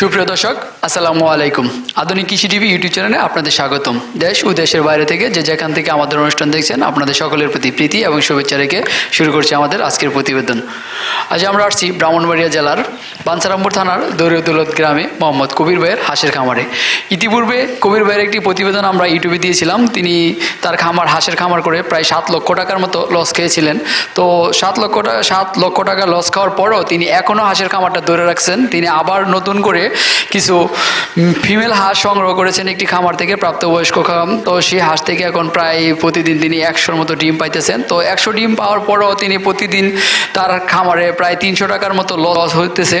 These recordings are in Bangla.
সুপ্রিয় দর্শক, আসসালামু আলাইকুম। আধুনিক কৃষি টিভি ইউটিউব চ্যানেলে আপনাদের স্বাগতম। দেশ ও দেশের বাইরে থেকে যে যেখান থেকে আমাদের অনুষ্ঠান দেখছেন, আপনাদের সকলের প্রতি প্রীতি এবং শুভেচ্ছা রেখে শুরু করছে আমাদের আজকের প্রতিবেদন। আজ আমরা আসছি ব্রাহ্মণবাড়িয়া জেলার বাঞ্ছারামপুর থানার দৌরদৌলত গ্রামে মোহাম্মদ কবির ভাইয়ের হাঁসের খামারে। ইতিপূর্বে কবির ভাইয়ের একটি প্রতিবেদন আমরা ইউটিউবে দিয়েছিলাম। তিনি তার খামার, হাঁসের খামার করে প্রায় সাত লক্ষ টাকার মতো লস খেয়েছিলেন। তো সাত লক্ষ টাকা সাত লক্ষ টাকা লস খাওয়ার পরও তিনি এখনও হাঁসের খামারটা ধরে রাখছেন। তিনি আবার নতুন করে কিছু ফিমেল হাঁস সংগ্রহ করেছেন একটি খামার থেকে প্রাপ্তবয়স্ক খাম। তো সেই হাঁস থেকে এখন প্রায় প্রতিদিন তিনি একশোর মতো ডিম পাইতেছেন। তো একশো ডিম পাওয়ার পরও তিনি প্রতিদিন তার খামারে প্রায় তিনশো টাকার মতো লস হইতেছে।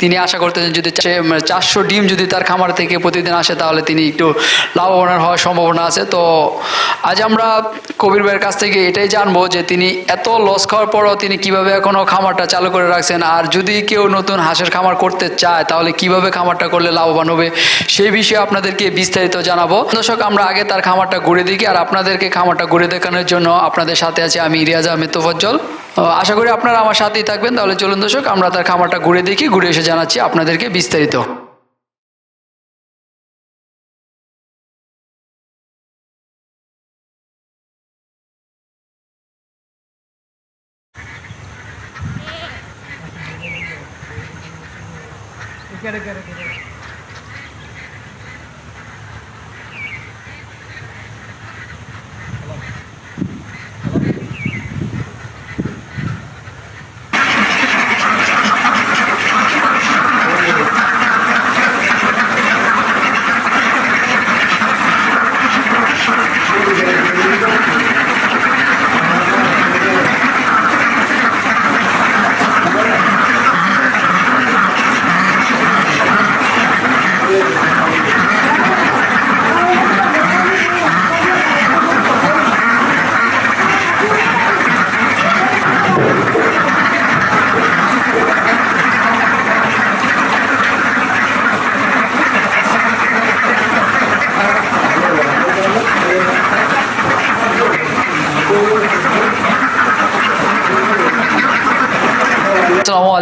তিনি আশা করতেছেন যদি চারশো ডিম যদি তার খামার থেকে প্রতিদিন আসে, তাহলে তিনি একটু লাভবান হওয়ার সম্ভাবনা আছে। তো আজ আমরা কবির ভাইয়ের কাছ থেকে এটাই জানব যে তিনি এত লস খাওয়ার পরও তিনি কীভাবে এখনও খামারটা চালু করে রাখছেন, আর যদি কেউ নতুন হাঁসের খামার করতে চায়, তাহলে কীভাবে খামারটা করলে লাভবান হবে, সেই বিষয়ে আপনাদেরকে বিস্তারিত জানাব। দর্শক, আমরা আগে তার খামারটা ঘুরে দেখি, আর আপনাদেরকে খামারটা ঘুরে দেখানোর জন্য আপনাদের সাথে আছে আমি রিয়াজ আহমেদ তোফজ্জল। আশা করি আপনারা আমার সাথেই থাকবেন, তাহলে চলুন দর্শক, আমরা তার খামারটা ঘুরে দেখি, ঘুরে এসে জানাচ্ছি আপনাদেরকে বিস্তারিত। আসসালামু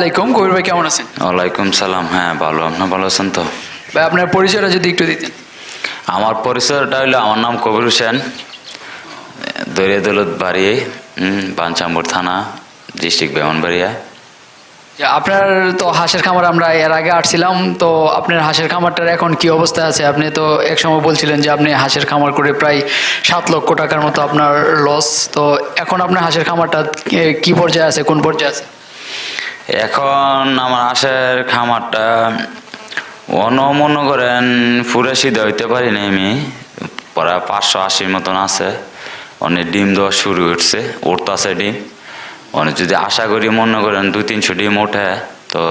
আলাইকুম কবির ভাই কেমন আছেন? ওয়ালাইকুম সালাম হ্যাঁ ভালো। আপনার ভালো আছেন তো? ভাই আপনার পরিচয়টা যদি একটু দিতেন। আমার পরিচয়টা হইল আমার নাম কবির হোসেন দরিয়া দৌলত বাড়ি বাঞ্চাম্বর থানা ডিস্ট্রিক্ট বেমনবাড়িয়া আপনার তো হাঁসের খামার আমরা এর আগে আসছিলাম তো আপনার হাঁসের খামারটার এখন কি অবস্থা আছে? আপনি তো এক সময় বলছিলেন যে আপনি হাঁসের খামার করে প্রায় সাত লক্ষ টাকার মতো আপনার লস তো এখন আপনার হাঁসের খামারটা কি পর্যায়ে আছে? কোন পর্যায়ে আছে? এখন আমার আশের খামারটা অন মনে করেন পুরে সিদ্ধ হইতে পারি না আমি। প্রায় পাঁচশো আশির মতন আছে। অনেক ডিম দেওয়া শুরু উঠছে উঠতেছে ডিম। অনেক যদি আশা করি মনে করেন দুই তিনশো ডিম ওঠে, তো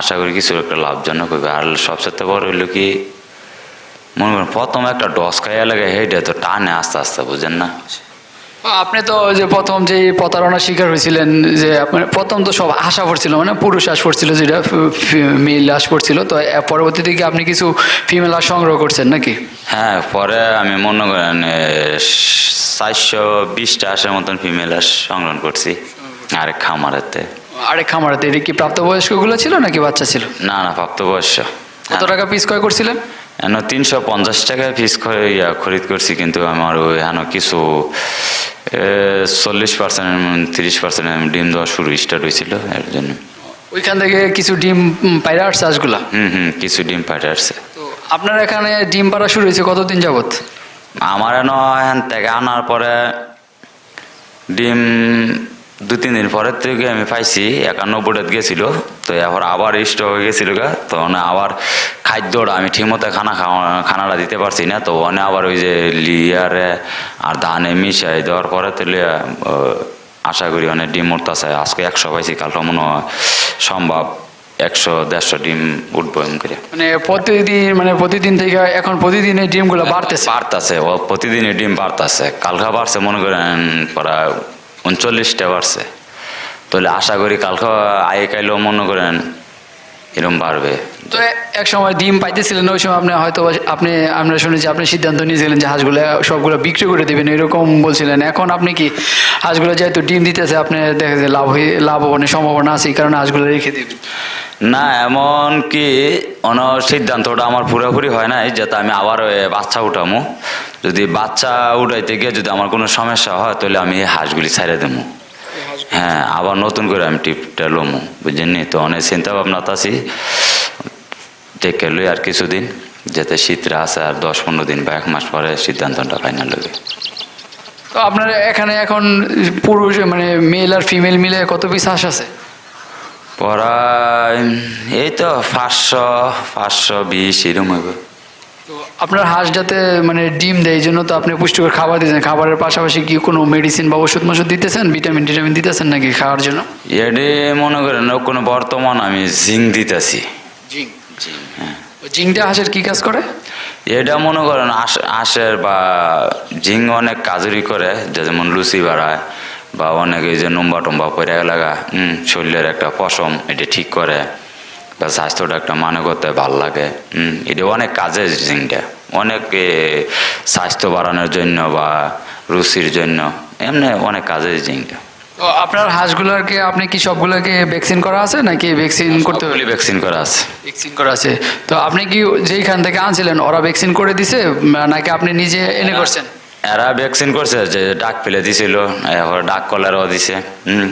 আশা করি কিছু একটা লাভজনক হবে আর সবচেয়ে বড় হইল কি, মনে করেন প্রথম একটা ডস খাইয়া লাগে হেঁটে তো টানে আস্তে আস্তে, বুঝেন না? আপনি তো যে প্রথম যে প্রতারণার শিকার হয়েছিলেন যে আপনার প্রথম তো সব আশা পড়ছিল মানে পুরুষ আশ পড়ছিল যেটা মেল হাঁস পড়ছিল তো পরবর্তীতে কি আপনি কিছু ফিমেল হাঁস সংগ্রহ করছেন নাকি? হ্যাঁ পরে আমি মনে করেন চারশো বিশটা আসার মতন ফিমেল আশ সংগ্রহ করছি আরেক খামারেতে। আরেক খামারাতে এটা কি প্রাপ্তবয়স্কগুলো ছিল নাকি বাচ্চা ছিল? না না প্রাপ্তবয়স্ক। কত টাকা পিস ক্রয় করছিলেন? এন তিনশো পঞ্চাশ টাকায় ফিস ইয়া খরিদ করছি কিন্তু আমার ওই হেন কিছু চল্লিশ পার্সেন্ট তিরিশ পার্সেন্ট ডিম দেওয়া শুরু স্টার্ট হয়েছিল এর জন্য। ওইখান থেকে কিছু ডিম পায়রা আসছে হাঁসগুলা হুম হুম কিছু ডিম পাঠে আসছে। আপনার এখানে ডিম পাড়া শুরু হয়েছে কতদিন যাবত আমার এন এখান থেকে আনার পরে ডিম দু তিন দিন পরের থেকে আমি পাইছি একানব্বইটাত গেছিল। তো এবার আবার স্টক হয়ে গেছিল গা। তো মানে আবার খাদ্যটা আমি ঠিকমতো খানা খাওয়া খানাটা দিতে পারছি না। তো ওনে আবার ওই যে লিয়ারে আর ধানে মিশাই দেওয়ার পরে তো আশা করি অনেক ডিম উঠতেছে। আজকে একশো পাইছি কালকে মনে হয় সম্ভব একশো দেড়শো ডিম উঠবো এম করে। মানে প্রতিদিন মানে প্রতিদিন থেকে এখন প্রতিদিন এই ডিমগুলো বাড়তেছে? বাড়তেছে ও প্রতিদিনই ডিম বাড়তেছে। কালকা বাড়ছে মনে করেন প্রায় উনচল্লিশটা বাড়ছে। তাহলে আশা করি কালকে আয়ে কাইলেও মনে করেন এরম বাড়বে। তো এক সময় ডিম পাইতেছিলেন ওই সময় আপনি হয়তো আপনি আমরা শুনেছি আপনি সিদ্ধান্ত নিয়েছিলেন যে হাঁসগুলো সবগুলো বিক্রি করে দেবেন এরকম বলছিলেন। এখন আপনি কি হাঁসগুলো যেহেতু ডিম দিতেছে আপনি দেখা যায় লাভ হয়ে লাভবানের সম্ভাবনা আছে এই কারণে হাঁসগুলো রেখে দেবেন? না এমন কি অন সিদ্ধান্তটা আমার পুরোপুরি হয় নাই যাতে আমি আবার বাচ্চা উঠামো। যদি বাচ্চা উঠাইতে গিয়ে যদি আমার কোনো সমস্যা হয় তাহলে আমি এই হাঁসগুলি ছাইড়ে দেবো। হ্যাঁ আবার নতুন করে আমি টিপটা লমু বুঝছেন তো অনেক চিন্তা ভাবনা আছি দেখে লই আর কিছুদিন যাতে শীতরা আছে আর দশ পনেরো দিন বা এক মাস পরে সিদ্ধান্তটা ফাইনাল হবে তো আপনার এখানে এখন পুরুষ মানে মেল আর ফিমেল মিলে কত পিস হাঁস আছে? পড়ায় এই তো পাঁচশো পাঁচশো বিশ এরকম হইব তো আপনার হাঁস যাতে মানে ডিম দেয় এই জন্য তো আপনি পুষ্টিকর খাবার দিতেছেন খাবারের পাশাপাশি কি কোনো মেডিসিন বা ওষুধ মষুধ দিতেছেন? ভিটামিন টিটামিন দিতেছেন নাকি খাওয়ার জন্য? এডে মনে করেন কোনো বর্তমান আমি জিং দিতেছি। জিং জিংটা হাঁসের কি কাজ করে? এটা মনে করেন আঁশের বা জিং অনেক কাজুরি করে যেমন লুচি বাড়ায় বা অনেক এই যে নম্বা টম্বা পরে লাগা হুম শরীরের একটা পশম এটা ঠিক করে। স্বাস্থ্যটা একটা মানে করতে ভালো লাগে। হুম এটা অনেক কাজের জিংটা অনেক স্বাস্থ্য বাড়ানোর জন্য বা রুচির জন্য এমনি অনেক কাজের জিংটা তো আপনার হাঁসগুলোকে আপনি কি সবগুলোকে ভ্যাকসিন করা আছে নাকি ভ্যাকসিন করতে হবে ভ্যাকসিন করা আছে। ভ্যাকসিন করা আছে। তো আপনি কি যেইখান থেকে আনছিলেন ওরা ভ্যাকসিন করে দিছে নাকি আপনি নিজে এনে করছেন? এরা ভ্যাকসিন করছে যে ডাক ফেলে দিছিল এরপর ডাক কলারও দিছে হুম।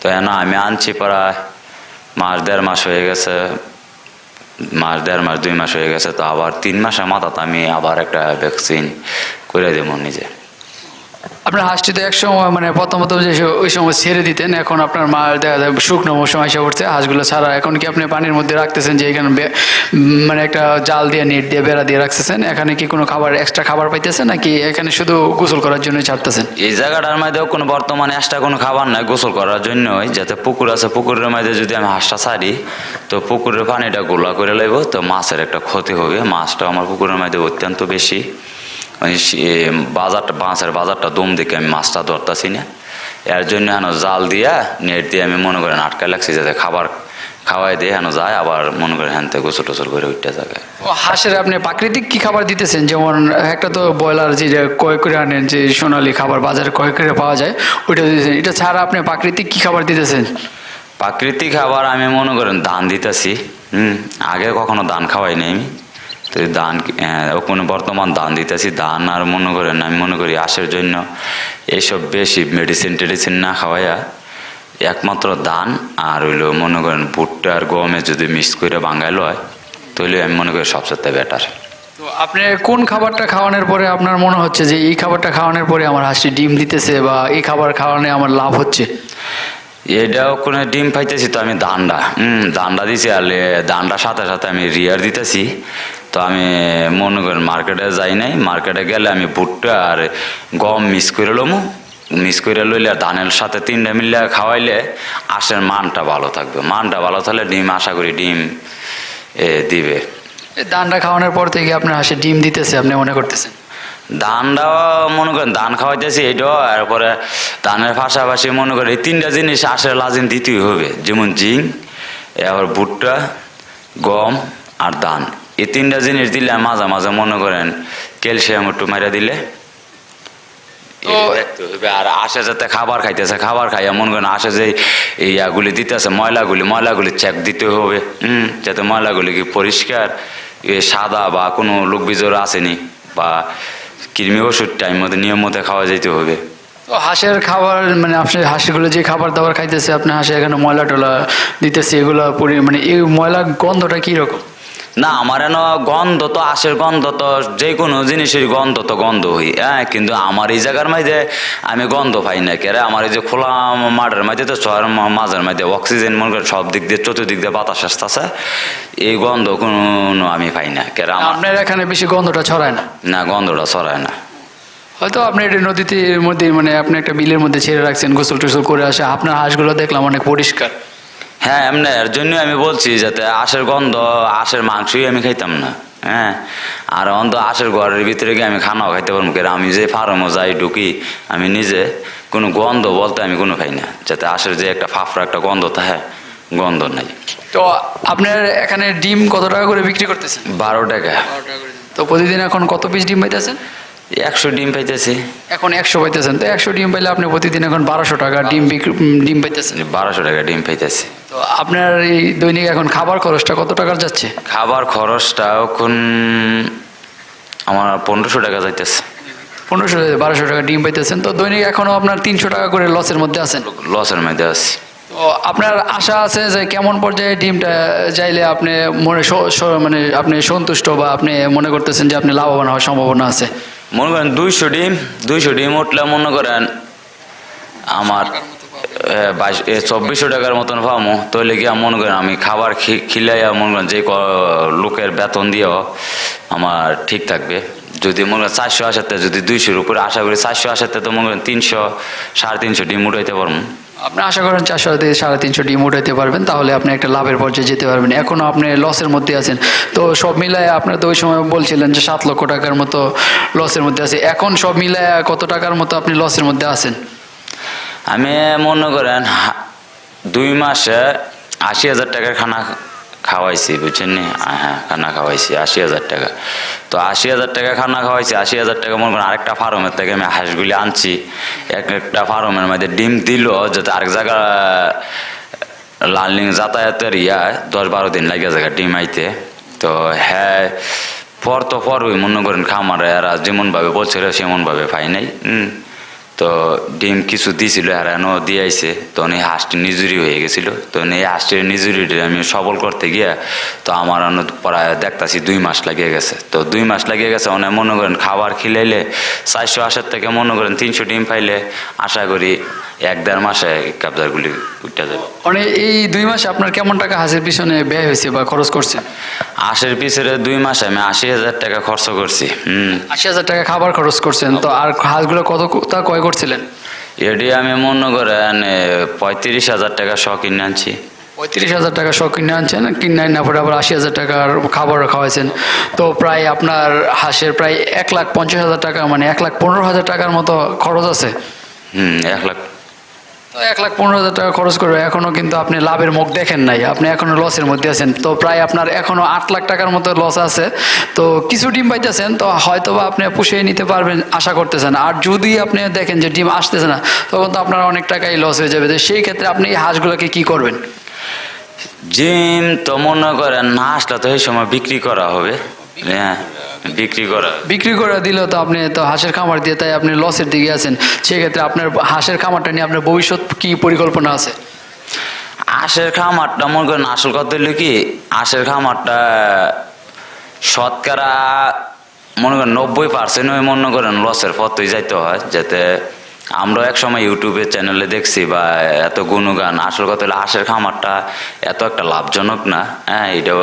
তো এন আমি আনছি প্রায় মাস, দেড় মাস হয়ে গেছে, মাস, দেড় মাস, দুই মাস হয়ে গেছে, তো আবার তিন মাসের মাথাতে আমি আবার একটা ভ্যাকসিন করে দেবো নিজে। আপনার হাঁসটি তো এক সময় মানে প্রথমত যে ওই সময় ছেড়ে দিতেন, এখন আপনার মা দেখা যায় শুকনো মৌসুম এসে পড়ছে হাঁসগুলো ছাড়া। এখন কি আপনি পানির মধ্যে রাখতেছেন যে এখানে মানে একটা জাল দিয়ে, নেট দিয়ে, বেড়া দিয়ে রাখতেছেন? এখানে কি কোনো খাবার এক্সট্রা খাবার পাইতেছেন নাকি এখানে শুধু গোসল করার জন্য ছাড়তেছেন? এই জায়গাটার মধ্যেও কোনো বর্তমানে এক্সট্রা কোনো খাবার নাই গোসল করার জন্যই, যাতে পুকুর আছে, পুকুরের মধ্যে যদি আমি হাঁসটা ছাড়ি, তো পুকুরের পানিটা গোলা করে লাগবো তো মাছের একটা ক্ষতি হবে মাছটা আমার পুকুরের মধ্যে অত্যন্ত বেশি। বাজারটা মাছের বাজারটা দম দেখে আমি মাছটা ধরতাছি না। এর জন্য হেন জাল দিয়া নেট দিয়ে আমি মনে করেন আটকায় লাগছি যাতে খাবার খাওয়াই দিয়ে হেন যায় আবার মনে করেন হ্যান থেকে গোসল টোসল করে উঠতে থাকে ও হাঁসের আপনি প্রাকৃতিক কি খাবার দিতেছেন? যেমন একটা তো ব্রয়লার যে যে কয় করে আনেন যে সোনালি খাবার বাজারে কয় করে পাওয়া যায় ওইটা দিতেছেন। এটা ছাড়া আপনি প্রাকৃতিক কি খাবার দিতেছেন? প্রাকৃতিক খাবার আমি মনে করেন ধান দিতেছি হুম আগে কখনো ধান খাওয়াই নাই আমি। তো এই ধান বর্তমান ধান দিতেছি ধান আর মনে করেন আমি মনে করি আশের জন্য এইসব বেশি মেডিসিন টেডিসিন না খাওয়াইয়া একমাত্র ধান আর হইল মনে করেন ভুট্টা আর গমে যদি মিক্স করে বাঙ্গাইল হয় তাহলে আমি মনে করি সবচেয়ে বেটার তো আপনি কোন খাবারটা খাওয়ানোর পরে আপনার মনে হচ্ছে যে এই খাবারটা খাওয়ানোর পরে আমার হাঁসটি ডিম দিতেছে বা এই খাবার খাওয়ানো আমার লাভ হচ্ছে? এটাও কোনো ডিম পাইতেছি তো আমি দান্ডা হুম দান্ডা দিছি আর দান্ডার সাথে সাথে আমি রিয়ার দিতেছি। তো আমি মনে করেন মার্কেটে যাই নাই মার্কেটে গেলে আমি ভুট্টা আর গম মিক্স করে লমু। মিক্স করে লইলে ধানের সাথে তিনটা মিললে খাওয়াইলে আশের মানটা ভালো থাকবে। মানটা ভালো থাকলে ডিম আশা করি ডিম এ, দিবে। ধানটা খাওয়ানোর পর থেকে আপনার হাঁসে ডিম দিতেছে আপনি মনে করতেছেন? ধানটাও মনে করেন ধান খাওয়াইতেছি এটাও এরপরে ধানের পাশাপাশি মনে করেন এই তিনটা জিনিস আশের লাজিম দিতেই হবে। যেমন জিং এবার ভুট্টা গম আর ধান। এই তিনটা জিনিস দিলে মাঝে মাঝে মনে করেন ক্যালসিয়াম একটু মেরে দিলে। আর আসে যাতে খাবার খাইতেছে খাবার খাইয়া মনে করেন আসে যে ইয়াগুলি দিতেছে ময়লাগুলি ময়লাগুলি চেক দিতে হবে হুম যাতে ময়লাগুলি কি পরিষ্কার সাদা বা কোনো লোক বিজোর আসেনি বা কৃমি ওষুধ টাইম মতো নিয়ম মতো খাওয়া যেতে হবে তো হাঁসের খাবার মানে আপনার হাঁসগুলো যে খাবার দাবার খাইতেছে আপনি হাঁসে এখানে ময়লা টলা দিতেছে এগুলো পরি- মানে এই ময়লা গন্ধটা কীরকম না আমার এন গন্ধ তো আশের গন্ধ তো যে কোনো জিনিসের গন্ধ তো গন্ধ হই হ্যাঁ? কিন্তু আমার এই জায়গার মধ্যে আমি গন্ধ পাই না কেরে আমার এই যে খোলা মাঠের মধ্যে তো শহরের মা- মাঝের মধ্যে অক্সিজেন মনে করে সব দিক দিয়ে চতুর্দিক দিয়ে বাতাস আসতেছে এই গন্ধ কোনো আমি পাই না আমার আপনার এখানে বেশি গন্ধটা ছড়ায় না? না গন্ধটা ছড়ায় না। হয়তো আপনি এটা নদীতে মধ্যে মানে আপনি একটা বিলের মধ্যে ছেড়ে রাখছেন গোসল টোসল করে আসে আপনার হাঁসগুলো দেখলাম অনেক পরিষ্কার। হ্যাঁ এমনি এর জন্য আমি বলছি যাতে আশের গন্ধ আশের মাংসই আমি খাইতাম না হ্যাঁ? আর অন্ত আশের ঘরের ভিতরে গিয়ে আমি খানাও খাইতে পারব কেন আমি যে ফার্মও যাই ঢুকি আমি নিজে কোনো গন্ধ বলতে আমি কোনো খাই না যাতে আশের যে একটা ফাফড়া একটা গন্ধ থাকে গন্ধ নাই। তো আপনার এখানে ডিম কত টাকা করে বিক্রি করতেছেন? বারো টাকা। তো প্রতিদিন এখন কত পিস ডিম পাইতেছেন? একশো ডিম পাইতেছি। এখন একশো পাইতেছেন। তো একশো ডিম পাইলে আপনি প্রতিদিন এখন বারোশো টাকা ডিম ডিম পাইতেছেন। বারোশো টাকা ডিম পাইতেছি। তো আপনার এই দৈনিক এখন খাবার খরচটা কত টাকার যাচ্ছে? খাবার খরচটা এখন আমার পনেরোশো টাকা যাইতেছে। পনেরোশো বারোশো টাকা ডিম পাইতেছেন। তো দৈনিক এখনও আপনার তিনশো টাকা করে লসের মধ্যে আছেন। লসের মধ্যে আছি। তো আপনার আশা আছে যে কেমন পর্যায়ে ডিমটা যাইলে আপনি মনে মানে আপনি সন্তুষ্ট বা আপনি মনে করতেছেন যে আপনি লাভবান হওয়ার সম্ভাবনা আছে? মনে করেন দুইশো ডিম দুইশো ডিম উঠলে মনে করেন আমার বাইশ চব্বিশশো টাকার মতন পামো। তাহলে গিয়া মনে করেন আমি খাবার খিলাইয়া মনে করেন যে লোকের বেতন দিয়েও আমার ঠিক থাকবে। যদি মনে করেন চারশো আসাতে যদি দুইশোর উপরে আশা করি চারশো আসাতে তো মনে করেন তিনশো, সাড়ে তিনশো ডিম উঠাইতে পারব আপনি আশা করেন চারশো থেকে সাড়ে তিনশো ডিম উঠাইতে পারবেন, তাহলে আপনি একটা লাভের পর্যায়ে যেতে পারবেন। এখনও আপনি লসের মধ্যে আছেন। তো সব মিলায় আপনার তো ওই সময় বলছিলেন যে সাত লক্ষ টাকার মতো লসের মধ্যে আছে। এখন সব মিলায় কত টাকার মতো আপনি লসের মধ্যে আছেন? আমি মনে করেন দুই মাসে আশি হাজার টাকার খানা খাওয়াইছি, বুঝছেন নি? হ্যাঁ খানা খাওয়াইছি, আশি হাজার টাকা। তো আশি হাজার টাকা খানা খাওয়াইছি, আশি হাজার টাকা মনে করেন আরেকটা ফার্মের থেকে আমি হাঁসগুলি আনছি। এক একটা ফার্মের মধ্যে ডিম দিল, যাতে আরেক জায়গা লার্নিং যাতায়াতের ইয়া, দশ বারো দিন লাগে জায়গা ডিম আইতে। তো হ্যাঁ পর তো পরই মনে করেন খামারে, এরা যেমনভাবে বলছিল সেমনভাবে পাই নাই। তো ডিম কিছু দিছিল হারানো দিয়ে আইছে তখন এই হাঁসটি নিজুরি হয়ে গেছিল। তখন এই হাঁসটির নিজুরিটি আমি সবল করতে গিয়ে তো আমার অন্য প্রায় দেখতাছি দুই মাস লাগিয়ে গেছে। তো দুই মাস লাগিয়ে গেছে অনেক মনে করেন খাবার খিলাইলে চারশো আসার থেকে মনে করেন তিনশো ডিম পাইলে আশা করি এক দেড় মাসে কাবজারগুলি উঠতে যাবে। মানে এই দুই মাসে আপনার কেমন টাকা হাঁসের পিছনে ব্যয় হয়েছে বা খরচ করছেন আশের পিছনে দুই মাসে আমি আশি হাজার টাকা খরচ করছি হুম। আশি হাজার টাকা খাবার খরচ করছেন তো আর হাঁসগুলো কত তা ক্রয় করছিলেন? এটি আমি মনে করেন পঁয়ত্রিশ হাজার টাকা শখ কিনে আনছি। পঁয়ত্রিশ হাজার টাকা শখ কিনে আনছেন কিনে না পরে আবার আশি হাজার টাকার খাবার খাওয়াইছেন। তো প্রায় আপনার হাঁসের প্রায় এক লাখ পঞ্চাশ হাজার টাকা মানে এক লাখ পনেরো হাজার টাকার মতো খরচ আছে। হুম এক লাখ তো এক লাখ পনেরো হাজার টাকা খরচ করবে এখনও কিন্তু আপনি লাভের মুখ দেখেন নাই। আপনি এখনও লসের মধ্যে আছেন। তো প্রায় আপনার এখনও আট লাখ টাকার মতো লস আছে। তো কিছু ডিম পাইতেছেন, তো হয়তো বা আপনি পুষিয়ে নিতে পারবেন আশা করতেছেন। আর যদি আপনি দেখেন যে ডিম আসতেছে না, তখন তো আপনার অনেক টাকাই লস হয়ে যাবে। তো সেই ক্ষেত্রে আপনি এই হাঁসগুলোকে কী করবেন? জিম তো মনে করেন না আসলে তো এই সময় বিক্রি করা হবে। হ্যাঁ। বিক্রি করা। বিক্রি করে দিলেও তো আপনি তো হাঁসের খামার দিয়ে তাই আপনি লসের দিকে আছেন। সেক্ষেত্রে আপনার হাঁসের খামারটা নিয়ে আপনার ভবিষ্যৎ কি পরিকল্পনা আছে? আশের খামারটা মনে করেন আসল কথা হলো কি আশের খামারটা শতকরা মনে করেন নব্বই পার্সেন্ট মনে করেন লসের পথই যাইতে হয় যাতে আমরা এক সময় ইউটিউবের চ্যানেলে দেখছি বা এত গুণগান, আসল কথা হলো হাঁসের খামারটা এত একটা লাভজনক না হ্যাঁ? এটা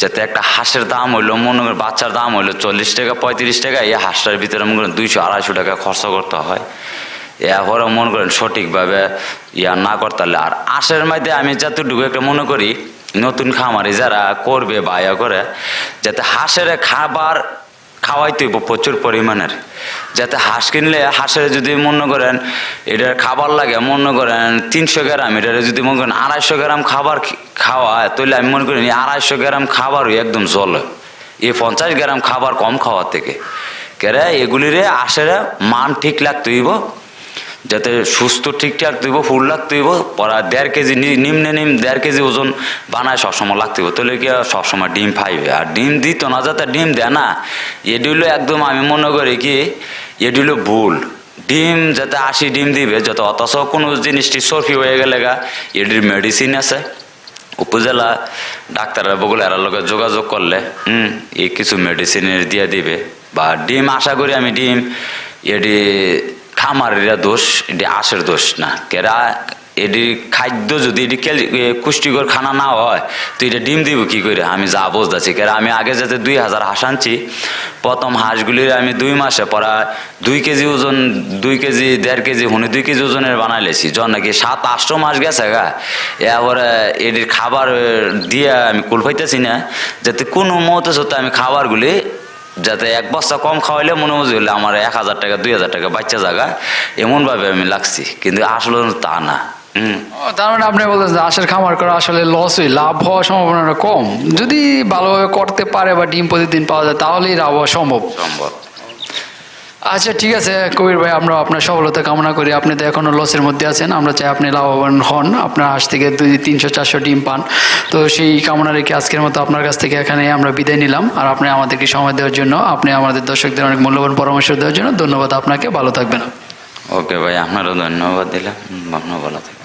যাতে একটা হাঁসের দাম হইল, মনে করেন বাচ্চার দাম হইল চল্লিশ টাকা, পঁয়ত্রিশ টাকা, এই হাঁসটার ভিতরে মনে করেন দুইশো আড়াইশো টাকা খরচ করতে হয়। এরপরে মনে করেন সঠিকভাবে ইয়া না করতে পারলে, আর আশের মধ্যে আমি যতটুকু একটা মনে করি, নতুন খামারি যারা করবে বা ইয়া করে, যাতে হাঁসের খাবার খাওয়াইতে হইব প্রচুর পরিমাণের। যাতে হাঁস কিনলে, হাঁসের যদি মনে করেন এটার খাবার লাগে, মনে করেন তিনশো গ্রাম, এটার যদি মনে করেন আড়াইশো গ্রাম খাবার খাওয়া তাহলে আমি মনে করি আড়াইশো গ্রাম খাবারই একদম জলে। এই পঞ্চাশ গ্রাম খাবার কম খাওয়ার থেকে। কেরে, এগুলিরে আশের মান ঠিক লাগতে হইব। যাতে সুস্থ ঠিকঠাক দিব, ফুল লাগতে হইব পরা দেড় কেজি নিম্নে নিম, দেড় কেজি ওজন বানায় সবসময় লাগতে হইব তাহলে কি সবসময় ডিম পাইবে আর ডিম দিত না, যাতে ডিম দেয় না এটি হলো একদম আমি মনে করি কি এটি হলো ভুল। ডিম যাতে আশি ডিম দিবে, যত অথচ কোনো জিনিসটি সরফি হয়ে গেলে গা এটির মেডিসিন আছে। উপজেলা ডাক্তাররা বগুলো এরার লোকের যোগাযোগ করলে, হুম, এই কিছু মেডিসিনের দিয়ে দিবে। বা ডিম, আশা করি আমি ডিম এটি খামারেরা দোষ, এটি আশের দোষ না। কেরা এটি খাদ্য যদি এটি পুষ্টিকর খানা না হয়, তো এটা ডিম দিব কি করে? আমি যা বুঝতেছি। কেন আমি আগে যাতে দুই হাজার হাঁস আনছি, প্রথম হাঁসগুলির আমি দুই মাসে পরা দুই কেজি ওজন, দুই কেজি, দেড় কেজি, হুনে দুই কেজি ওজনের বানাই লেছি যখন নাকি সাত, আটশো মাস গেছে গা, এরপরে এটির খাবার দিয়ে আমি কুল পাইতেছি না, যাতে কোনো মতো সত্ত্বে আমি খাবারগুলি যাতে এক বস্তা কম খাওয়াইলে মনে মজি হলে আমার এক হাজার টাকা দুই হাজার টাকা বাচ্চা জায়গা এমনভাবে আমি লাগছি কিন্তু আসলে তা না। হুম। তার মানে আপনি বলতেন যে হাঁসের খামার করা আসলে লস হয় লাভ হওয়ার সম্ভাবনাটা কম। যদি ভালোভাবে করতে পারে বা ডিম প্রতিদিন পাওয়া যায় তাহলেই লাভ হওয়া সম্ভব। সম্ভব। আচ্ছা ঠিক আছে, কবির ভাই, আমরা আপনার সফলতা কামনা করি। আপনি তো এখনও লসের মধ্যে আছেন। আমরা চাই আপনি লাভবান হন। আপনার আজ থেকে দুই, তিনশো, চারশো ডিম পান। তো সেই কামনা রেখে আজকের মতো আপনার কাছ থেকে এখানে আমরা বিদায় নিলাম। আর আপনি আমাদেরকে সময় দেওয়ার জন্য, আপনি আমাদের দর্শকদের অনেক মূল্যবান পরামর্শ দেওয়ার জন্য ধন্যবাদ। আপনাকে ভালো থাকবেন। ওকে ভাই, আপনারও ধন্যবাদ দিলাম। ভালো থাকবেন।